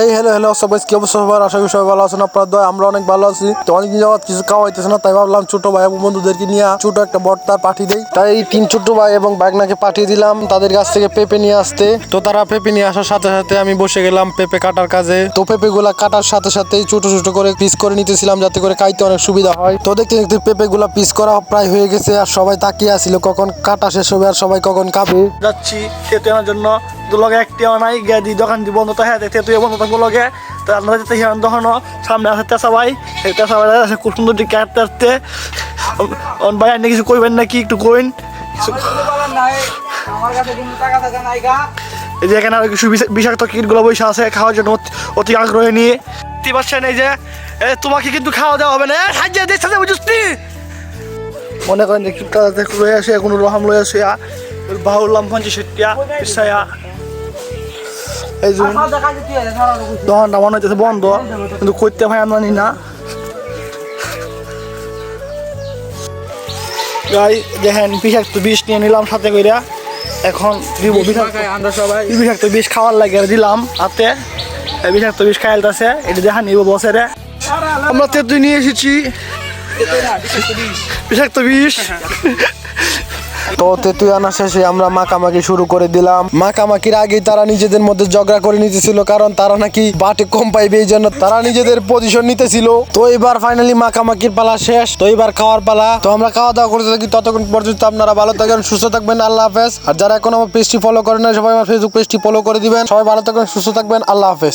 এই hello hello সবাই কি অবস্থা সবার? আশা করি সবাই ভালো আছেন, আপনার দয় আমরা অনেক ভালো আছি। তো অনেকদিন যাওয়ার কিছু খাওয়া হইতেছে না, তাই ভাবলাম ছোট ভাই এবং বন্ধুদেরকে নিয়ে ছোট একটা বর্তার পাঠিয়ে দেই। তাই এই তিন ছোট ভাই এবং বাগনাকে পাঠিয়ে দিলাম, তাদের কাছ থেকে পেঁপে নিয়ে আসতে। তো তারা পেঁপে নিয়ে আসার সাথে সাথে আমি বসে গেলাম পেঁপে কাটার কাজে। তো পেঁপে গুলা কাটার সাথে সাথেই ছোট ছোট করে পিস করে নিতেছিলাম, যাতে করে খাইতে অনেক সুবিধা হয়। তো দেখতে দেখতে পেঁপে গুলা পিস করা প্রায় হয়ে গেছে, আর সবাই তাকিয়ে আসছিল কখন কাটা শেষ হবে, আর সবাই কখন খাবে। যাচ্ছি, খেতে আনার জন্য। তো লগে একটি নাই, গিয়ে দি দোকান দি বন্ধ তো হ্যাঁ তেতু বন্ধ থাকব লগে তো হিয়ান সামনে আছে তেসা এই তেসা আছে খুব সুন্দর অন ভাই আপনি কিছু কইবেন নাকি, একটু কইন? এই যে এখানে আর কিছু বিষা- বিষাক্ত কীটগুলো বসে আছে, খাওয়ার জন্য অতি- আগ্রহে নিয়ে দেখতে পাচ্ছেন এই যে তোমাকে কিন্তু খাওয়া দাওয়া হবে না দেখতে যাব জুস্তি মনে করেন যে কিপটা লয়ে আসে কোনো রহম লয়ে আসে বাহুল্লাম পঞ্চাশ টিয়া ইসায়া এই রকম দোকানটা মনে হইতেছে বন্ধ কিন্তু করতে ভাই আমি না গাই দেখেন বিষাক্ত বিষ নিয়ে নিলাম সাথে কইরা। এখন দিব বিষাক্ত আমরা সবাই। বিষাক্ত বিষ খাওয়ার লাগে দিলাম হাতে। বিষাক্ত বিষ খাইলতেছে এটা দেখা নিব বসে আমরা তেতুই নিয়ে এসেছি। বিষাক্ত বিষ। তো তেতুই আনা শেষে আমরা মাকামাকি শুরু করে দিলাম। মাকামাকির আগেই তারা নিজেদের মধ্যে ঝগড়া করে নিতেছিল, কারণ তারা নাকি বাটে কম পাইবে, এই জন্য তারা নিজেদের পজিশন নিতেছিল। তো এবার ফাইনালি মাকামাকির পালা শেষ। তো এবার খাওয়ার পালা। তো আমরা খাওয়া দাওয়া করতে থাকি ততক্ষণ পর্যন্ত আপনারা ভালো থাকবেন সুস্থ থাকবেন, আল্লাহ হাফেজ। আর যারা এখন আমার পেজটি ফলো করেন না সবাই আমার ফেসবুক পেজটি ফলো করে দিবেন। সবাই ভালো থাকবেন, সুস্থ থাকবেন, আল্লাহ হাফেজ।